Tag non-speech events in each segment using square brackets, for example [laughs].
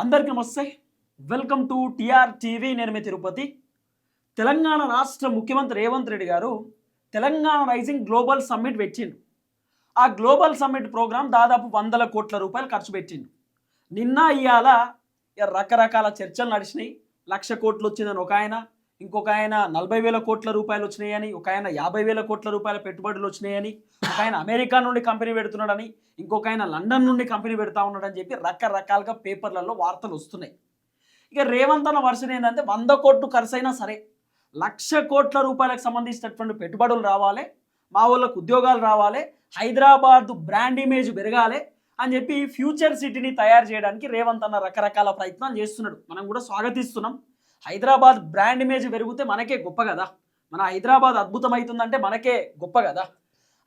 అందరికీ నమస్తే. Welcome to TR TV. నేను మీ తిరుపతి. తెలంగాణ రాష్ట్ర ముఖ్యమంత్రి రేవంత్ రెడ్డి గారు తెలంగాణ రైజింగ్ గ్లోబల్ సమ్మిట్ పెట్టిండు. ఆ గ్లోబల్ సమ్మిట్ ప్రోగ్రాం దాదాపు వందల కోట్ల రూపాయలు ఖర్చు పెట్టిండు. నిన్న ఇవాళ రకరకాల చర్చలు నడిచినాయి. లక్ష కోట్లు వచ్చిందని ఒక ఆయన ఇంకొక ఆయన నలభై వేల కోట్ల రూపాయలు వచ్చినాయని ఒక ఆయన యాభై వేల కోట్ల రూపాయల పెట్టుబడులు వచ్చినాయని ఒక ఆయన అమెరికా నుండి కంపెనీ పెడుతున్నాడని ఇంకొక ఆయన లండన్ నుండి కంపెనీ పెడతా ఉన్నాడని చెప్పి రకరకాలుగా పేపర్లలో వార్తలు వస్తున్నాయి. ఇక రేవంత్ అన్న వర్షన్ ఏంటంటే వంద కోట్లు ఖర్చు అయినా సరే లక్ష కోట్ల రూపాయలకు సంబంధించినటువంటి పెట్టుబడులు రావాలి మా వాళ్ళకు ఉద్యోగాలు రావాలి హైదరాబాద్ బ్రాండ్ ఇమేజ్ పెరగాలి అని చెప్పి ఫ్యూచర్ సిటీని తయారు చేయడానికి రేవంత్ అన్న రకరకాల ప్రయత్నాలు చేస్తున్నాడు. మనం కూడా స్వాగతిస్తున్నాం. హైదరాబాద్ బ్రాండ్ ఇమేజ్ పెరిగితే మనకే గొప్ప కదా. మన హైదరాబాద్ అద్భుతమవుతుందంటే మనకే గొప్ప కదా.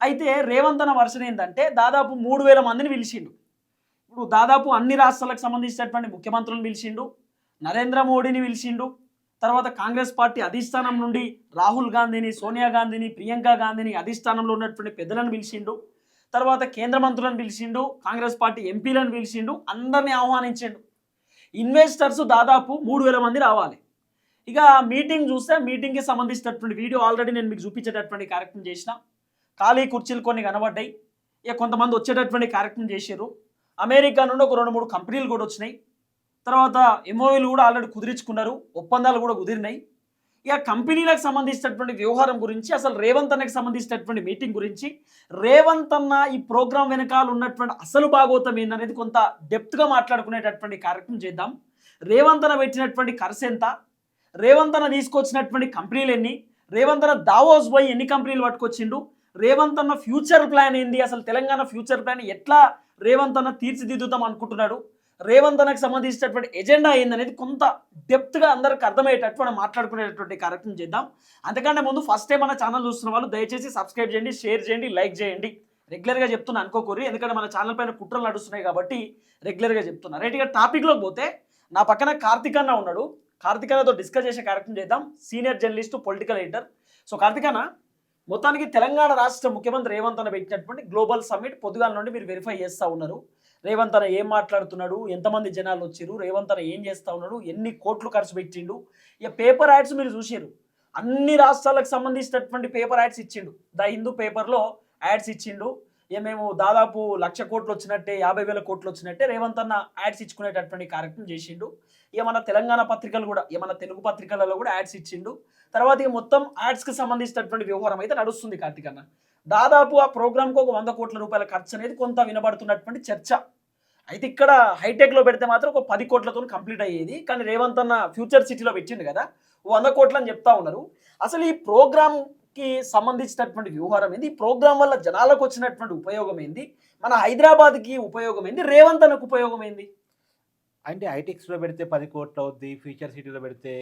అయితే రేవంత్ అన్న వర్షన్ ఏంటంటే దాదాపు మూడు వేల మందిని పిలిచిండు. ఇప్పుడు దాదాపు అన్ని రాష్ట్రాలకు సంబంధించినటువంటి ముఖ్యమంత్రులను పిలిచిండు నరేంద్ర మోడీని పిలిచిండు తర్వాత కాంగ్రెస్ పార్టీ అధిష్టానం నుండి రాహుల్ గాంధీని సోనియా గాంధీని ప్రియాంక గాంధీని అధిష్టానంలో ఉన్నటువంటి పెద్దలను పిలిచిండు తర్వాత కేంద్ర మంత్రులను పిలిచిండు కాంగ్రెస్ పార్టీ ఎంపీలను పిలిచిండు అందరినీ ఆహ్వానించిండు. ఇన్వెస్టర్స్ దాదాపు మూడు వేల మంది రావాలి. ఇక మీటింగ్ చూస్తే మీటింగ్కి సంబంధించినటువంటి వీడియో ఆల్రెడీ నేను మీకు చూపించేటటువంటి కార్యక్రమం చేసిన. ఖాళీ కుర్చీలు కొన్ని కనబడ్డాయి. ఇక కొంతమంది వచ్చేటటువంటి కార్యక్రమం చేశారు అమెరికా నుండి ఒక రెండు మూడు కంపెనీలు కూడా వచ్చినాయి. తర్వాత ఎంఓఈలు కూడా ఆల్రెడీ కుదిరించుకున్నారు. ఒప్పందాలు కూడా కుదిరినాయి. ఇక కంపెనీలకు సంబంధించినటువంటి వ్యవహారం గురించి అసలు రేవంత్ అన్నకి సంబంధించినటువంటి మీటింగ్ గురించి రేవంత్ అన్న ఈ ప్రోగ్రాం వెనకాల ఉన్నటువంటి అసలు భాగోతం ఏందనేది కొంత డెప్త్గా మాట్లాడుకునేటటువంటి కార్యక్రమం చేద్దాం. రేవంత్ అన్న పెట్టినటువంటి ఖర్చు ఎంత? రేవంత్ అన్న తీసుకొచ్చినటువంటి కంపెనీలు ఎన్ని? రేవంత్ అన్న దావోస్ పోయి ఎన్ని కంపెనీలు పట్టుకొచ్చిండు? రేవంత్ అన్న ఫ్యూచర్ ప్లాన్ ఏంది? అసలు తెలంగాణ ఫ్యూచర్ ప్లాన్ ఎట్లా రేవంత్ అన్న తీర్చిదిద్దుతాం అనుకుంటున్నాడు? రేవంత్ అన్నకు సంబంధించినటువంటి ఎజెండా ఏందనేది కొంత డెప్త్గా అందరికి అర్థమయ్యేటట్టు మనం మాట్లాడుకునేటటువంటి కార్యక్రమం చేద్దాం. అంతకంటే ముందు ఫస్ట్ టైం మన ఛానల్ చూస్తున్న వాళ్ళు దయచేసి సబ్స్క్రైబ్ చేయండి షేర్ చేయండి లైక్ చేయండి. రెగ్యులర్గా చెప్తున్నా అనుకోకూరి ఎందుకంటే మన ఛానల్ పైన కుట్రలు నడుస్తున్నాయి కాబట్టి రెగ్యులర్గా చెప్తున్నా. రైట్ ఇక టాపిక్లో పోతే నా పక్కన కార్తిక్ అన్న ఉన్నాడు. కార్తిక్ అన్నతో డిస్కస్ చేసే కార్యక్రమం చేద్దాం. Senior journalist political editor so Karthik అన్న మొత్తానికి తెలంగాణ రాష్ట్ర ముఖ్యమంత్రి రేవంత్ అన్న పెట్టినటువంటి గ్లోబల్ సమ్మిట్ పొద్దుగాల నుండి మీరు వెరిఫై చేస్తూ ఉన్నారు. రేవంత్ అన్న ఏం మాట్లాడుతున్నాడు? ఎంతమంది జనాలు వచ్చారు రేవంత్ అన్న ఏం చేస్తా ఉన్నాడు? ఎన్ని కోట్లు ఖర్చు పెట్టిండు? ఇక పేపర్ యాడ్స్ మీరు చూసారు అన్ని రాష్ట్రాలకు సంబంధించినటువంటి పేపర్ యాడ్స్ ఇచ్చిండు. ద హిందూ పేపర్లో యాడ్స్ ఇచ్చిండు. ఇక మేము దాదాపు లక్ష కోట్లు వచ్చినట్టే యాభై వేల కోట్లు వచ్చినట్టే రేవంత్ అన్న యాడ్స్ ఇచ్చుకునేటటువంటి కార్యక్రమం చేసిండు. ఇక మన తెలంగాణ పత్రికలు కూడా ఇక మన తెలుగు పత్రికలలో కూడా యాడ్స్ ఇచ్చిండు. తర్వాత ఇక మొత్తం యాడ్స్కి సంబంధించినటువంటి వ్యవహారం అయితే నడుస్తుంది కార్తీక్ అన్న. దాదాపు ఆ ప్రోగ్రామ్కి ఒక వంద కోట్ల రూపాయల ఖర్చు అనేది కొంత వినబడుతున్నటువంటి చర్చ. అయితే ఇక్కడ హైటెక్లో పెడితే మాత్రం ఒక పది కోట్లతో కంప్లీట్ అయ్యేది. కానీ రేవంత్ అన్న ఫ్యూచర్ సిటీలో పెట్టిండు కదా ఓ వంద కోట్లు అని చెప్తా ఉన్నారు. అసలు ఈ ప్రోగ్రామ్కి సంబంధించినటువంటి వ్యవహారం ఏంది? ఈ ప్రోగ్రామ్ వల్ల జనాలకు వచ్చినటువంటి ఉపయోగం ఏంది? మన హైదరాబాద్కి ఉపయోగం ఏంది? రేవంత్ అన్నకు ఉపయోగం ఏంది? అంటే ఐటెక్స్లో పెడితే పది కోట్లు అవుద్ది ఫ్యూచర్ సిటీలో పెడితే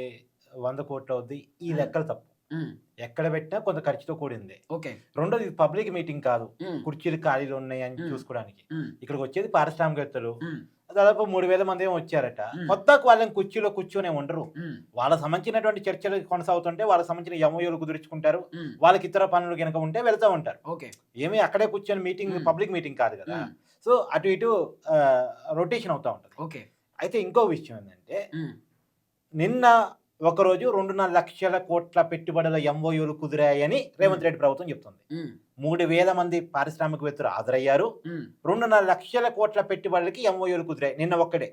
వంద కోట్లు అవుద్ది. ఈ లెక్కలు తప్పు. ఎక్కడ పెట్టినా కొంత ఖర్చుతో కూడింది. ఓకే. రెండోది పబ్లిక్ మీటింగ్ కాదు. కుర్చీలు ఖాళీలు ఉన్నాయి అని. చూసుకోవడానికి. ఇక్కడికి వచ్చేది పారిశ్రామికవేత్తలు. దాదాపు మూడు వేల మంది ఏమో వచ్చారట. మ్మ్. కొత్త వాళ్ళని కుర్చీలో కూర్చొని ఉండరు. వాళ్ళకి సంబంధించినటువంటి చర్చలు కొనసాగుతుంటే వాళ్ళకి సంబంధించిన ఎంఓయూలు కుదుర్చుకుంటారు. వాళ్ళకి ఇతర పనులు కనుక ఉంటే వెళ్తూ ఉంటారు. ఓకే. ఏమి అక్కడే కూర్చొని మీటింగ్. పబ్లిక్ మీటింగ్ కాదు కదా. సో అటు ఇటు రొటేషన్ అవుతూ ఉంటుంది. ఓకే. అయితే ఇంకో విషయం ఏంటంటే నిన్న ఒకరోజు రెండున్నర లక్షల కోట్ల పెట్టుబడుల ఎంఓయూలు కుదిరాయని రేవంత్ రెడ్డి ప్రభుత్వం చెప్తుంది. మూడు వేల మంది పారిశ్రామికవేత్తలు హాజరయ్యారు. రెండున్నర లక్షల కోట్ల పెట్టుబడులకి ఎంఓయూలు కుదిరాయి. నిన్న ఒక్కడే.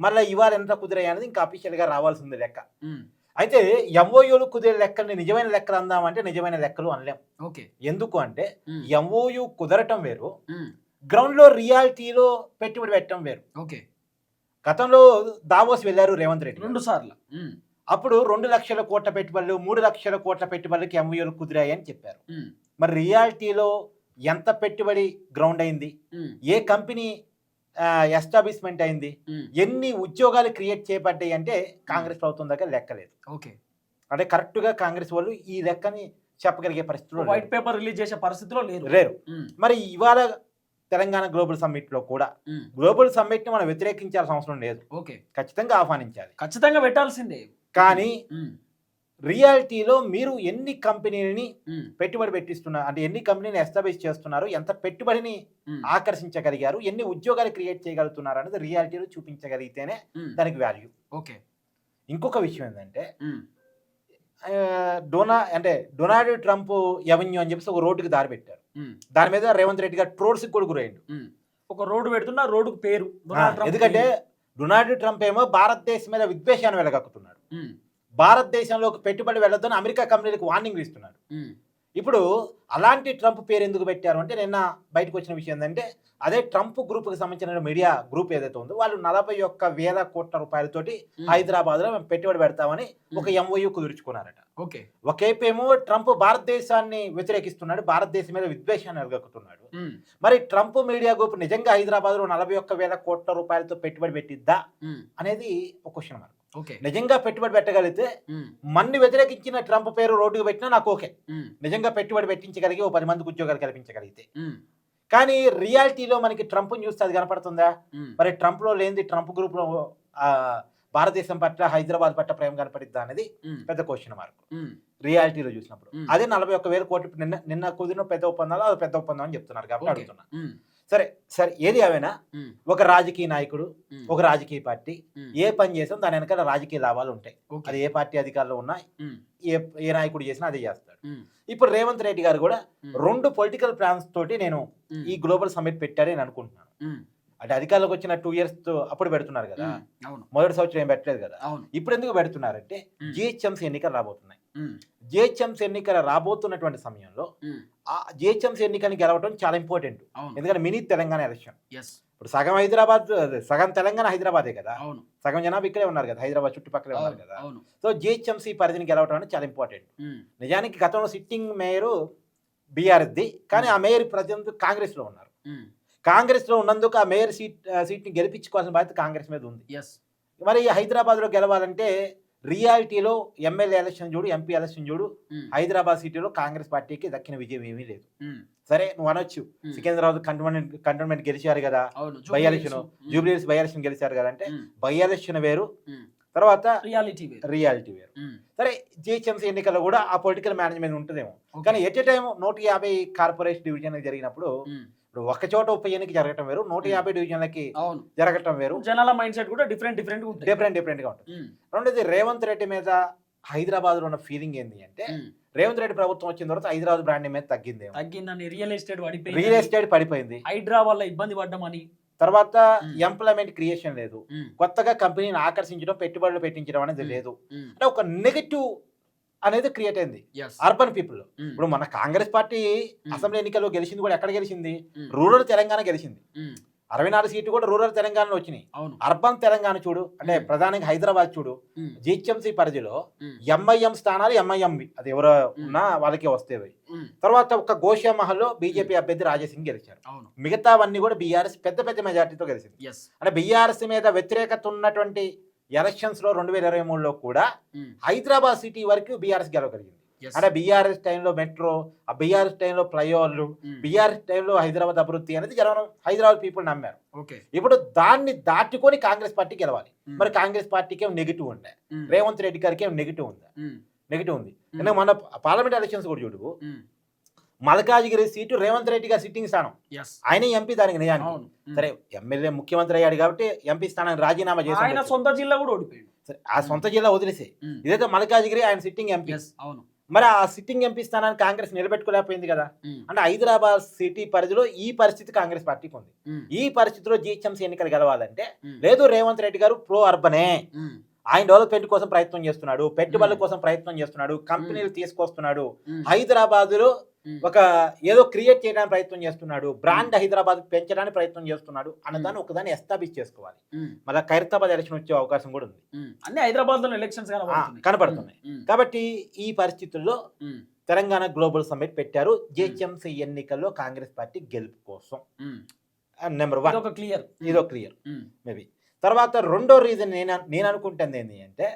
మళ్ళీ ఇవాళ ఎంత కుదిరాయి అనేది ఇంకా అఫీషియల్గా రావాల్సింది లెక్క. అయితే ఎంఓయూలు కుదిరే లెక్కల్ని నిజమైన లెక్కలు అందామంటే నిజమైన లెక్కలు అనలేం. ఓకే. ఎందుకు అంటే ఎంఓయు కుదరటం వేరు. గ్రౌండ్లో రియాలిటీలో పెట్టుబడి పెట్టడం వేరు. ఓకే. గతంలో దావోస్ వెళ్ళారు రేవంత్ రెడ్డి రెండు సార్లు. అప్పుడు రెండు లక్షల కోట్ల పెట్టుబడులు మూడు లక్షల కోట్ల పెట్టుబడులకి ఎంఓయూలు కుదిరాయి అని చెప్పారు. మరి రియాలిటీలో ఎంత పెట్టుబడి గ్రౌండ్ అయింది? ఏ కంపెనీ ఎస్టాబ్లిష్మెంట్ అయింది? ఎన్ని ఉద్యోగాలు క్రియేట్ చేయబడ్డాయి అంటే కాంగ్రెస్ ప్రభుత్వం దగ్గర లెక్కలేదు. ఓకే. అంటే కరెక్ట్గా కాంగ్రెస్ వాళ్ళు ఈ లెక్కని చెప్పగలిగే పరిస్థితుల్లో వైట్. పేపర్ రిలీజ్ చేసే పరిస్థితిలో లేరు. లేరు. మరి ఇవాళ తెలంగాణ గ్లోబల్ సమ్మిట్లో కూడా గ్లోబల్ సమ్మిట్ని మనం వ్యతిరేకించాల్సిన అవసరం లేదు. ఓకే. ఖచ్చితంగా ఆహ్వానించాలి. ఖచ్చితంగా పెట్టాల్సిందే. కానీ రియాలిటీలో మీరు ఎన్ని కంపెనీలని పెట్టుబడి పెట్టిస్తున్నారు? అంటే ఎన్ని కంపెనీని ఎస్టాబ్లిష్ చేస్తున్నారు? ఎంత పెట్టుబడిని ఆకర్షించగలిగారు? ఎన్ని ఉద్యోగాలు క్రియేట్ చేయగలుగుతున్నారు అనేది రియాలిటీలో చూపించగలిగితేనే దానికి వాల్యూ ఓకే. ఇంకొక విషయం ఏంటంటే డొనా అంటే డొనాల్డ్ ట్రంప్ ఎవెన్యూ అని చెప్పేసి ఒక రోడ్డుకి దారి పెట్టారు. దాని మీద రేవంత్ రెడ్డి గారు ట్రోల్స్కి కూడా ఉమ్. ఒక రోడ్డు పెడుతున్నా రోడ్డుకు పేరు. ఎందుకంటే డొనాల్డ్ ట్రంప్ ఏమో భారతదేశం మీద విద్వేషాన్ని వెలగక్కుతున్నాడు. ఉమ్, భారతదేశంలోకి పెట్టుబడి వెళ్ళొద్దని అమెరికా కంపెనీలకు వార్నింగ్ ఇస్తున్నాడు ఉమ్, ఇప్పుడు అలాంటి ట్రంప్ పేరు ఎందుకు పెట్టారు అంటే నిన్న బయటకు వచ్చిన విషయం ఏంటంటే అదే ట్రంప్ గ్రూప్కి సంబంధించిన మీడియా గ్రూప్ ఏదైతే ఉందో వాళ్ళు నలభై ఒక్క వేల కోట్ల రూపాయలతోటి హైదరాబాద్లో మేము పెట్టుబడి పెడతామని ఒక ఎంఓయూ కుదుర్చుకున్నారట. ఓకే. ఒకేపేమో ట్రంప్ భారతదేశాన్ని వ్యతిరేకిస్తున్నాడు భారతదేశం మీద విద్వేషాన్ని ఎలగక్కుతున్నాడు ఉమ్, మరి ట్రంప్ మీడియా గ్రూప్ నిజంగా హైదరాబాద్లో నలభై ఒక్క వేల కోట్ల రూపాయలతో పెట్టుబడి పెట్టిద్దా అనేది ఒక క్వశ్చన్ మార్క్. నిజంగా పెట్టుబడి పెట్టగలిగితే మన్ని వ్యతిరేకించిన ట్రంప్ పేరు రోడ్డుకు పెట్టినా నాకు ఓకే. నిజంగా పెట్టుబడి పెట్టించగలిగి ఓ పది మందికి ఉద్యోగాలు కల్పించగలిగితే. కానీ రియాలిటీలో మనకి ట్రంప్ చూస్తే అది కనపడుతుందా? మరి ట్రంప్లో లేనిది ట్రంప్ గ్రూప్లో ఆ, భారతదేశం పట్ల హైదరాబాద్ పట్ల ప్రేమ కనపడిద్దా అనేది పెద్ద క్వశ్చన్ మార్క్ రియాలిటీలో చూసినప్పుడు. అదే నలభై ఒక్క వేల కోట్లు నిన్న నిన్న కుదిరిన పెద్ద ఒప్పందాలు అది పెద్ద ఒప్పందం అని చెప్తున్నారు కాబట్టి. అడుగుతున్నా. సరే సరే ఏది అవైనా ఒక రాజకీయ నాయకుడు ఒక రాజకీయ పార్టీ ఏ పని చేసినా దాని వెనకాల రాజకీయ లాభాలు ఉంటాయి. అది ఏ పార్టీ అధికారంలో ఉన్నా ఏ ఏ నాయకుడు చేసినా అదే చేస్తాడు. ఇప్పుడు రేవంత్ రెడ్డి గారు కూడా రెండు పొలిటికల్ ప్లాన్స్ తోటి నేను ఈ గ్లోబల్ సమ్మిట్ పెట్టారని అనుకుంటున్నాను. అంటే అధికారంలోకి వచ్చిన టూ ఇయర్స్ అప్పుడు పెడుతున్నారు కదా. మొదటి సంవత్సరం ఏం పెట్టలేదు కదా. ఇప్పుడు ఎందుకు పెడుతున్నారంటే జిహెచ్ఎంసీ ఎన్నికలు రాబోతున్నాయి. జిహెచ్ఎంసీ ఎన్నికలు రాబోతున్నటువంటి సమయంలో ఆ జిహెచ్ఎంసీ ఎన్నికని గెలవడం చాలా ఇంపార్టెంట్. ఎందుకంటే మినీ తెలంగాణ ఎలక్షన్. ఇప్పుడు సగం హైదరాబాద్ సగం తెలంగాణ హైదరాబాదే కదా. సగం జనాభా ఇక్కడే ఉన్నారు కదా హైదరాబాద్ చుట్టుపక్కలే ఉన్నారు కదా. సో జిహెచ్ఎంసీ పరిధిని గెలవడం అనేది చాలా ఇంపార్టెంట్. నిజానికి గతంలో సిట్టింగ్ మేయర్ బీఆర్ఎస్ది కానీ ఆ మేయర్ ప్రజెంట్ కాంగ్రెస్లో ఉన్నారు. కాంగ్రెస్లో ఉన్నందుకు ఆ మేయర్ సీట్ సీట్ని గెలిపించుకోవాల్సిన బాధ్యత కాంగ్రెస్ మీద ఉంది. మరి హైదరాబాద్లో గెలవాలంటే రియాలిటీలో ఎమ్మెల్యే ఎలక్షన్ చూడు ఎంపీ ఎలక్షన్ చూడు హైదరాబాద్ సిటీలో కాంగ్రెస్ పార్టీకి దక్కిన విజయం ఏమీ లేదు. సరే నువ్వు అనొచ్చు. సికింద్రాబాద్ కంటోన్మెంట్ కంటోన్మెంట్ గెలిచారు కదా by election. Jubilees by election గెలిచారు కదా అంటే బై ఎలక్షన్ వేరు. తర్వాత రియాలిటీ వేరు. రియాలిటీ వేరు. సరే జిహెచ్ఎంసీ ఎన్నికల్లో కూడా ఆ పొలిటికల్ మేనేజ్మెంట్ ఉంటుందేమో. కానీ ఎట్ ఎ టైం నూట యాభై కార్పొరేషన్ డివిజన్ జరిగినప్పుడు ఇప్పుడు ఒక చోట ఉప ఎన్నిక జరగటం వేరు నూట యాభై డివిజన్లకి జరగటం వేరు. జనాల మైండ్ సెట్ కూడా డిఫరెంట్ డిఫరెంట్ డిఫరెంట్ డిఫరెంట్గా ఉంటుంది రెండోది రేవంత్ రెడ్డి మీద హైదరాబాద్లో ఉన్న ఫీలింగ్ ఏంటి అంటే రేవంత్ రెడ్డి ప్రభుత్వం వచ్చిన తర్వాత హైదరాబాద్ బ్రాండ్ మీద తగ్గిందేమో. తగ్గిందని రియల్ ఎస్టేట్ రియల్ పడిపోయింది ఎస్టేట్ పడిపోయింది. హైడ్రా వల్ల ఇబ్బంది పడ్డామని తర్వాత. ఎంప్లాయ్మెంట్ క్రియేషన్ లేదు. కొత్తగా కంపెనీని ఆకర్షించడం పెట్టుబడులు పెట్టించడం అనేది. లేదు. అంటే ఒక నెగటివ్ అనేది క్రియేట్ అయింది. అర్బన్ పీపుల్ ఇప్పుడు మన కాంగ్రెస్ పార్టీ. అసెంబ్లీ ఎన్నికల్లో గెలిచింది కూడా ఎక్కడ గెలిచింది? రూరల్ తెలంగాణ గెలిచింది. అరవై నాలుగు సీట్లు కూడా రూరల్ తెలంగాణలో వచ్చినాయి. అర్బన్ తెలంగాణ చూడు అంటే. ప్రధానంగా హైదరాబాద్ చూడు జిహెచ్ఎంసీ పరిధిలో ఎంఐఎం స్థానాలు ఎంఐఎం అది ఎవరో ఉన్నా వాళ్ళకే వస్తేవి ఉమ్, తర్వాత ఒక గోషామహల్లో బీజేపీ అభ్యర్థి రాజేసింగ్ గెలిచారు. మిగతావన్నీ కూడా బీఆర్ఎస్ పెద్ద పెద్ద మెజార్టీతో గెలిచింది. అంటే బీఆర్ఎస్ మీద వ్యతిరేకత ఉన్నటువంటి ఎలక్షన్స్లో రెండు వేల ఇరవై మూడులో కూడా హైదరాబాద్ సిటీ వరకు బీఆర్ఎస్ గెలవగలిగింది. అంటే బీఆర్ఎస్ టైంలో మెట్రో ఆ బీఆర్ఎస్ టైంలో ఫ్లైఓవర్లు బీఆర్ఎస్ టైంలో హైదరాబాద్ అభివృద్ధి అనేది జరగడం హైదరాబాద్ పీపుల్ నమ్మారు. ఇప్పుడు దాన్ని దాటుకొని కాంగ్రెస్ పార్టీ గెలవాలి. మరి కాంగ్రెస్ పార్టీకి ఏం నెగిటివ్ ఉండే? రేవంత్ రెడ్డి గారికి ఏం నెగిటివ్ ఉందా నెగిటివ్ ఉంది. ఎందుకంటే మన పార్లమెంట్ ఎలక్షన్స్ కూడా చూడు. మల్కాజిగిరి సీటు రేవంత్ రెడ్డి గారి సిట్టింగ్ స్థానం. ఆయన ఎంపీ దానికి నిజానికి. సరే ఎమ్మెల్యే ముఖ్యమంత్రి అయ్యాడు కాబట్టి ఎంపీ స్థానానికి రాజీనామా చేసి. సొంత జిల్లా కూడా ఓడిపోయాడు. సరే, ఆ సొంత జిల్లా వదిలేసి ఇదైతే మల్కాజిగిరి ఆయన సిట్టింగ్ ఎంపీ అవును. మరి ఆ సిట్టింగ్ ఎంపీ స్థానాన్ని కాంగ్రెస్ నిలబెట్టుకోలేకపోయింది కదా. అంటే హైదరాబాద్ సిటీ పరిధిలో ఈ పరిస్థితి కాంగ్రెస్ పార్టీకి ఉంది ఈ పరిస్థితిలో జిహెచ్ఎంసీ ఎన్నికలు గెలవాలంటే లేదు రేవంత్ రెడ్డి గారు ప్రో అర్బనే ఆయన డెవలప్మెంట్ కోసం ప్రయత్నం చేస్తున్నాడు పెట్టుబడుల. కోసం ప్రయత్నం చేస్తున్నాడు కంపెనీలు తీసుకొస్తున్నాడు హైదరాబాద్లో ఒక ఏదో క్రియేట్ చేయడానికి ప్రయత్నం చేస్తున్నాడు బ్రాండ్ హైదరాబాద్ పెంచడానికి ప్రయత్నం చేస్తున్నాడు అన్నదాన్ని ఒకదాన్ని ఎస్టాబ్లిష్ చేసుకోవాలి. మళ్ళీ ఖైరతాబాద్ ఎలక్షన్ వచ్చే అవకాశం కూడా ఉంది. అన్ని హైదరాబాద్లో ఎలక్షన్స్ కనపడుతున్నాయి కాబట్టి ఈ పరిస్థితుల్లో తెలంగాణ గ్లోబల్ సమ్మిట్ పెట్టారు. జిహెచ్ఎంసీ ఎన్నికల్లో కాంగ్రెస్ పార్టీ గెలుపు కోసం. Number one. క్లియర్ ఇదో క్లియర్ మేబీ. తర్వాత రెండో రీజన్ నేను నేను అనుకుంటుంది ఏంటి అంటే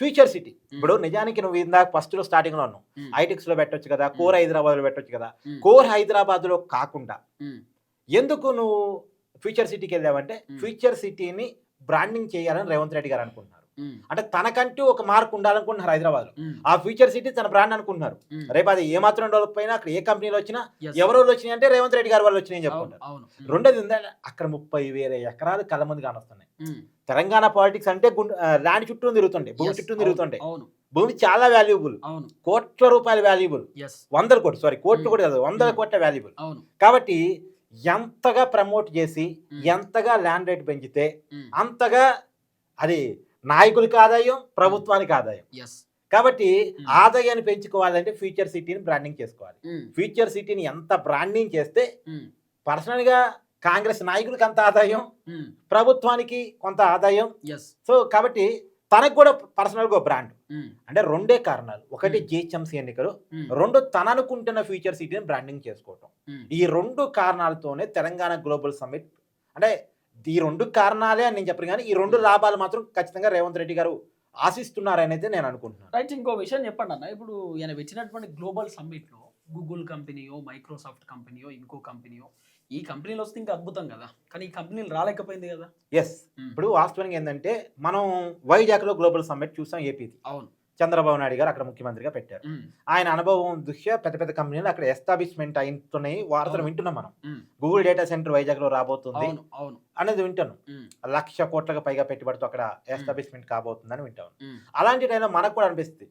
ఫ్యూచర్ సిటీ ఇప్పుడు నిజానికి నువ్వు ఇందాక ఫస్ట్లో స్టార్టింగ్లో ఉన్నావు ఐటెక్స్లో పెట్టొచ్చు కదా కోర్ హైదరాబాద్లో పెట్టొచ్చు కదా. కోర్ హైదరాబాద్లో కాకుండా ఎందుకు నువ్వు ఫ్యూచర్ సిటీకి వెళ్ళావంటే. ఫ్యూచర్ సిటీని బ్రాండింగ్ చేయాలని రేవంత్ రెడ్డి గారు అనుకుంటున్నారు. అంటే తనకంటూ ఒక మార్క్ ఉండాలనుకుంటున్నారు హైదరాబాద్లో ఆ ఫ్యూచర్ సిటీ తన బ్రాండ్ అనుకుంటున్నారు. రేపు అది ఏ మాత్రం డెవలప్ అయినా అక్కడ ఏ కంపెనీలు వచ్చినా. ఎవరో వచ్చినాయి అంటే రేవంత్ రెడ్డి గారి వాళ్ళు వచ్చినాయి అవును. చెప్పుకుంటారు రెండోది ఏంటంటే అక్కడ ముప్పై వేల ఎకరాలు కళ్ళ మంది కానొస్తున్నాయి. తెలంగాణ పాలిటిక్స్ అంటే ల్యాండ్ చుట్టూ తిరుగుతుండే భూమి చుట్టూ తిరుగుతుండే భూమి చాలా వాల్యుబుల్ అవును. కోట్ల రూపాయల వాల్యుబుల్ వందల కోట్లు సారీ కోట్లు. కూడా కాదు వందల. కోట్ల వాల్యుబుల్ కాబట్టి ఎంతగా ప్రమోట్ చేసి. ఎంతగా ల్యాండ్ రేట్ పెంచితే అంతగా అది నాయకులకి ఆదాయం ప్రభుత్వానికి ఆదాయం కాబట్టి Hmm. ఆదాయాన్ని పెంచుకోవాలంటే ఫ్యూచర్ సిటీని బ్రాండింగ్ చేసుకోవాలి. ఉమ్, ఫ్యూచర్ సిటీని ఎంత బ్రాండింగ్ చేస్తే ఉమ్, పర్సనల్గా కాంగ్రెస్ నాయకులకి అంత ఆదాయం ప్రభుత్వానికి కొంత ఆదాయం. సో కాబట్టి తనకు కూడా పర్సనల్గా బ్రాండ్. ఉమ్, అంటే రెండే కారణాలు. ఒకటి Hmm. జిహెచ్ఎంసీ ఎన్నికలు. రెండు తన అనుకుంటున్న ఫ్యూచర్ సిటీని బ్రాండింగ్ చేసుకోవటం. ఈ రెండు కారణాలతోనే తెలంగాణ గ్లోబల్ సమ్మిట్ అంటే ఈ రెండు కారణాలే అని నేను చెప్పను కానీ ఈ రెండు లాభాలు మాత్రం ఖచ్చితంగా రేవంత్ రెడ్డి గారు ఆశిస్తున్నారని అయితే నేను అనుకుంటున్నాను. రైట్ ఇంకో విషయం చెప్పండి అన్న. ఇప్పుడు ఈయన వచ్చినటువంటి గ్లోబల్ సమ్మిట్లో గూగుల్ కంపెనీయో మైక్రోసాఫ్ట్ కంపెనీయో ఇంకో కంపెనీయో ఈ కంపెనీలు వస్తే ఇంకా అద్భుతం కదా. కానీ ఈ కంపెనీలు రాలేకపోయింది కదా. ఎస్ ఇప్పుడు వాస్తవంగా ఏంటంటే మనం వైజాగ్లో గ్లోబల్ సమ్మిట్ చూసాం ఏపీది. అవును. చంద్రబాబు నాయుడు గారు అక్కడ ముఖ్యమంత్రిగా పెట్టారు. ఆయన అనుభవం దృష్ట్యా పెద్ద పెద్ద కంపెనీలు అక్కడ ఎస్టాబ్లిష్మెంట్ అవుతున్నాయి వార్తలు. వింటున్నాం మనం. గూగుల్ డేటా సెంటర్ వైజాగ్లో రాబోతుంది అవును అవును. అనేది వింటున్నాం ఉమ్, లక్ష కోట్లకు పైగా పెట్టుబడితో అక్కడ ఎస్టాబ్లిష్మెంట్ కాబోతుందని వింటాం ఉమ్, అలాంటి టైంలో మనకు కూడా అనిపిస్తుంది.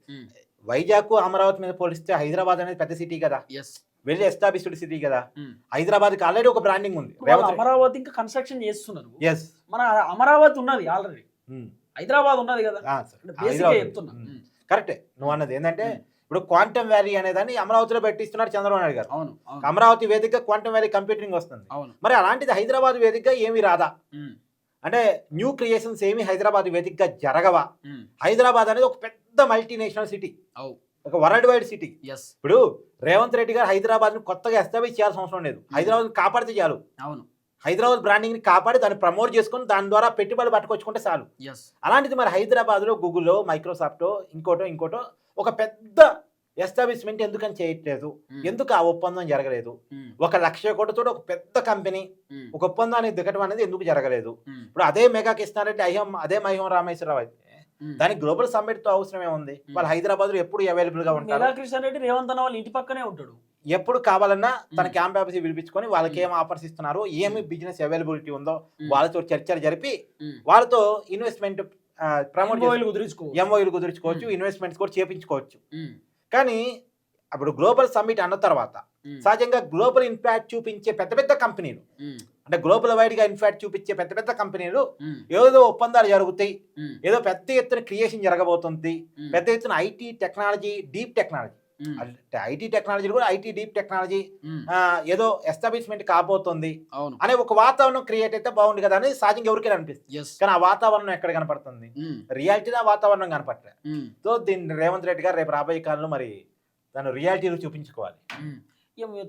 వైజాగ్ అమరావతి మీద పోలిస్తే హైదరాబాద్ అనేది పెద్ద సిటీ కదా. వెళ్ళి ఎస్టాబ్లిష్డ్ సిటీ కదా. హైదరాబాద్కి ఆల్రెడీ ఒక బ్రాండింగ్ ఉంది. అమరావతి ఇంకా కన్స్ట్రక్షన్ చేస్తున్నారు. ఎస్ మన అమరావతి ఉన్నది ఆల్రెడీ. హైదరాబాద్ ఉన్నది కదా. చెప్తున్నా. కరెక్టే. నువ్వు అన్నది. ఏంటంటే. ఇప్పుడు క్వాంటమ్ వ్యాలీ అనేదాన్ని అమరావతిలో పెట్టిస్తున్నారు చంద్రబాబు నాయుడు గారు. అవును అమరావతి వేదికగా క్వాంటమ్ వ్యాలీ కంప్యూటింగ్ వస్తుంది. అవును. మరి అలాంటిది హైదరాబాద్ వేదికగా ఏమీ రాదా? అంటే న్యూ క్రియేషన్స్ ఏమి హైదరాబాద్ వేదికగా జరగవా? హైదరాబాద్ అనేది ఒక పెద్ద మల్టీనేషనల్ సిటీ. ఒక వరల్డ్ వైడ్ సిటీ. ఇప్పుడు రేవంత్ రెడ్డి గారు హైదరాబాద్ను కొత్తగా ఎస్టాబ్లిష్ చేయాల్సిన అవసరం లేదు. హైదరాబాద్ కాపాడితే చాలు. అవును. హైదరాబాద్ బ్రాండింగ్ని కాపాడి దాన్ని ప్రమోట్ చేసుకొని దాని ద్వారా పెట్టుబడి పట్టుకొచ్చుకుంటే చాలు. అలాంటిది మరి హైదరాబాద్లో గూగుల్లో మైక్రోసాఫ్ట్ ఇంకోటో ఇంకోటో ఒక పెద్ద ఎస్టాబ్లిష్మెంట్ ఎందుకని చేయట్లేదు? ఎందుకు ఆ ఒప్పందం జరగలేదు? ఒక లక్ష కోటితో ఒక పెద్ద కంపెనీ ఒక ఒప్పందానికి దిగటం అనేది ఎందుకు జరగలేదు? ఇప్పుడు అదే మెగా కృష్ణారెడ్డి అయ్యం అదే మహిమ రామేశ్వరరావు అయితే. దానికి గ్లోబల్ సమ్మిట్తో అవసరం ఏముంది వాళ్ళు హైదరాబాద్లో ఎప్పుడు అవైలబుల్గా ఉంటారు? రేవంత్ అన్న వాళ్ళ ఇంటి పక్కనే ఉంటాడు. ఎప్పుడు కావాలన్నా తన. క్యాంప్ ఆఫీస్ పిలిపించుకొని వాళ్ళకి ఏం ఆఫర్స్ ఇస్తున్నారో ఏమి బిజినెస్ అవైలబిలిటీ ఉందో వాళ్ళతో చర్చలు జరిపి. వాళ్ళతో ఇన్వెస్ట్మెంట్ ప్రమోట్ ఎంఓయూలు కుదుర్చుకోవచ్చు. మ్మ్. ఇన్వెస్ట్మెంట్స్ కూడా చేపించుకోవచ్చు. కానీ అప్పుడు గ్లోబల్ సమ్మిట్ అన్న తర్వాత సహజంగా గ్లోబల్ ఇంపాక్ట్ చూపించే పెద్ద పెద్ద కంపెనీలు అంటే గ్లోబల్ వైడ్గా ఇన్ఫాక్ట్ చూపించే పెద్ద పెద్ద కంపెనీలు ఏదో ఒప్పందాలు జరుగుతాయి ఏదో పెద్ద ఎత్తున క్రియేషన్ జరగబోతుంది పెద్ద ఎత్తున IT technology deep technology IT technology కూడా ఐటీ డీప్ టెక్నాలజీ ఏదో ఎస్టాబ్లిష్మెంట్ కాబోతుంది అనే ఒక వాతావరణం క్రియేట్ అయితే బాగుంది కదా అని సహజంగా ఎవరికైనా అనిపిస్తుంది. కానీ ఆ వాతావరణం ఎక్కడ కనపడుతుంది? ఆ వాతావరణం కనపడలేదు ఉమ్, సో దీన్ని రేవంత్ రెడ్డి గారు రేపు రాబోయే కాలంలో మరి తను రియాలిటీలు చూపించుకోవాలి.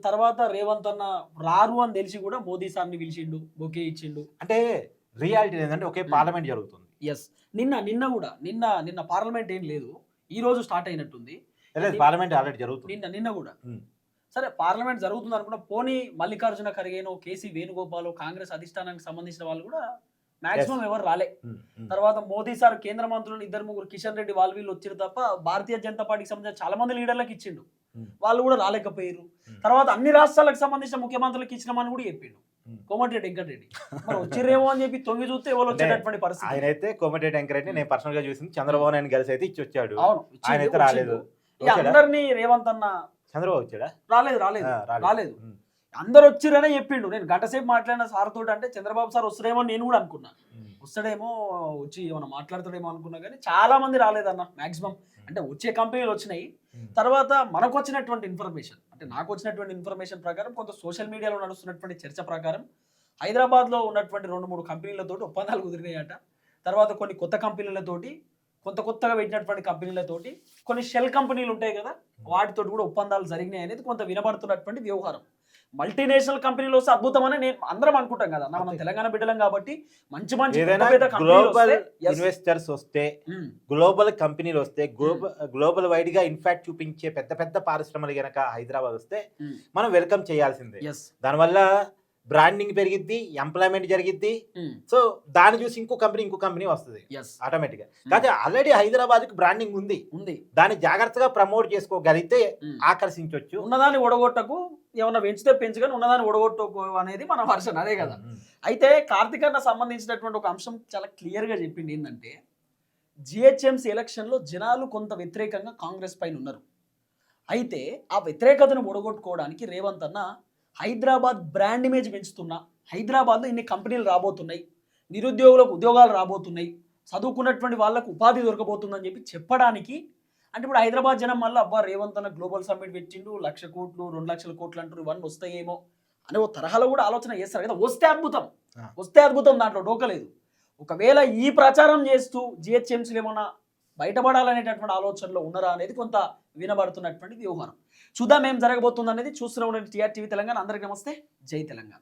తర్వాత రేవంత్ అన్న రారు అని తెలిసి కూడా మోదీ సార్ని పిలిచిండు బొకే ఇచ్చిండు. అంటే రియాలిటీ ఏంటంటే ఒకే. పార్లమెంట్ జరుగుతుంది. ఎస్ నిన్న నిన్న కూడా నిన్న నిన్న పార్లమెంట్ ఏం లేదు. ఈ రోజు స్టార్ట్ అయినట్టుంది. లేదు పార్లమెంట్ ఆల్రెడీ జరుగుతుంది నిన్న నిన్న కూడా. సరే పార్లమెంట్ జరుగుతుంది అనుకున్న పోనీ మల్లికార్జున ఖర్గేనో కేసీ వేణుగోపాల్ కాంగ్రెస్ అధిష్టానానికి సంబంధించిన వాళ్ళు కూడా మాక్సిమం ఎవరు రాలే. తర్వాత మోదీ సార్ కేంద్ర మంత్రులను ఇద్దరు ముగ్గురు కిషన్ రెడ్డి వాళ్ళు వీళ్ళు వచ్చారు తప్ప భారతీయ జనతా పార్టీకి సంబంధించిన చాలా మంది లీడర్లకు ఇచ్చిండు. వాళ్ళు కూడా రాలేకపోయారు. తర్వాత అన్ని రాష్ట్రాలకు సంబంధించిన ముఖ్యమంత్రులకు ఇచ్చినామని కూడా చెప్పిండు. కోమటిరెడ్డి వెంకటరెడ్డి [laughs] మరి వచ్చిరేమో అని చెప్పి తొంగి చూస్తే ఎవరు వచ్చేటటువంటి పరిస్థితి ఆయన అయితే కోమటిరెడ్డి వెంకరెడ్డి నేను పర్సనల్గా చూసింది చంద్రబాబు నాయుడు కలిసి అయితే ఇచ్చి వచ్చాడు ఆయన అయితే రాలేదు? అందరినీ రేవంత్ అన్న చంద్రబాబు వచ్చాడా? రాలేదు రాలేదు రాలేదు. అందరు వచ్చిరనే చెప్పిండు. నేను గంట సేపు మాట్లాడిన సార్ తోటి అంటే చంద్రబాబు సార్ వస్తాడేమో నేను కూడా అనుకున్నా. వస్తాడేమో వచ్చి ఏమైనా మాట్లాడతాడేమో అనుకున్నా కానీ చాలా మంది రాలేదన్న మాక్సిమం. అంటే వచ్చే కంపెనీలు వచ్చినాయి. తర్వాత మనకు వచ్చినటువంటి ఇన్ఫర్మేషన్ అంటే నాకు వచ్చినటువంటి ఇన్ఫర్మేషన్ ప్రకారం కొంత సోషల్ మీడియాలో నడుస్తున్నటువంటి చర్చ ప్రకారం హైదరాబాద్లో ఉన్నటువంటి రెండు మూడు కంపెనీలతోటి ఒప్పందాలు కుదిరినాయట. తర్వాత కొన్ని కొత్త కంపెనీలతోటి కొంత కొత్తగా పెట్టినటువంటి కంపెనీలతోటి కొన్ని షెల్ కంపెనీలు ఉంటాయి కదా వాటితోటి కూడా ఒప్పందాలు జరిగినాయి అనేది కొంత వినబడుతున్నటువంటి వ్యవహారం మల్టీనేషనల్ కంపెనీలు వస్తే అద్భుతమని నేను అందరం అనుకుంటాం కదా మనం. తెలంగాణ బిడ్డలం కాబట్టి మంచి మంచి గ్లోబల్. ఇన్వెస్టర్స్ వస్తే గ్లోబల్ కంపెనీలు వస్తే గ్లోబల్ వైడ్గా ఇన్ఫాక్ట్ చూపించే పెద్ద పెద్ద పారిశ్రమలు గనక హైదరాబాద్ వస్తే ఉమ్, మనం వెల్కమ్ చేయాల్సిందే. దానివల్ల బ్రాండింగ్ పెరిగిద్ది ఎంప్లాయ్మెంట్ జరిగిద్ది. సో దాన్ని చూసి ఇంకో కంపెనీ ఇంకో కంపెనీ వస్తుంది. ఎస్ ఆటోమేటిక్గా. కానీ ఆల్రెడీ హైదరాబాద్కి బ్రాండింగ్ ఉంది. ఉంది. దాన్ని జాగ్రత్తగా ప్రమోట్ చేసుకోగలిగితే ఉమ్. ఆకర్షించవచ్చు ఉన్నదాన్ని ఒడగొట్టకు ఏమన్నా పెంచితే పెంచు కానీ ఉన్నదాన్ని ఒడగొట్టకు అనేది మన వర్షన్ అదే కదా. అయితే కార్తిక్ అన్న సంబంధించినటువంటి ఒక అంశం చాలా క్లియర్గా చెప్పింది ఏంటంటే జిహెచ్ఎంసీ ఎలక్షన్లో జనాలు కొంత వ్యతిరేకంగా కాంగ్రెస్ పైన ఉన్నారు. అయితే ఆ వ్యతిరేకతను ఒడగొట్టుకోవడానికి రేవంత్ అన్న హైదరాబాద్ బ్రాండ్ ఇమేజ్ పెంచుతున్నా హైదరాబాద్లో ఇన్ని కంపెనీలు రాబోతున్నాయి. నిరుద్యోగులకు ఉద్యోగాలు రాబోతున్నాయి. చదువుకున్నటువంటి వాళ్ళకు ఉపాధి దొరకబోతుందని చెప్పి చెప్పడానికి అంటే ఇప్పుడు హైదరాబాద్ జనం మళ్ళీ అబ్బా రేవంత్ అన్న గ్లోబల్ సమ్మిట్ పెట్టిండు లక్ష కోట్లు రెండు లక్షల కోట్లు అంటారు ఇవన్నీ వస్తాయేమో అనే ఓ తరహాలో కూడా ఆలోచన చేస్తారు కదా. వస్తే అద్భుతం. వస్తే అద్భుతం దాంట్లో డోకలేదు ఒకవేళ ఈ ప్రచారం చేస్తూ జిహెచ్ఎంసీలు ఏమన్నా బయటపడాలనేటటువంటి ఆలోచనలో ఉన్నారా అనేది కొంత వినబడుతున్నటువంటి వ్యూహారం చూద్దాం ఏం జరగబోతుంది అనేది చూస్తూనే ఉండండి టీఆర్ టీవీ తెలంగాణ. అందరికీ నమస్తే. జై తెలంగాణ.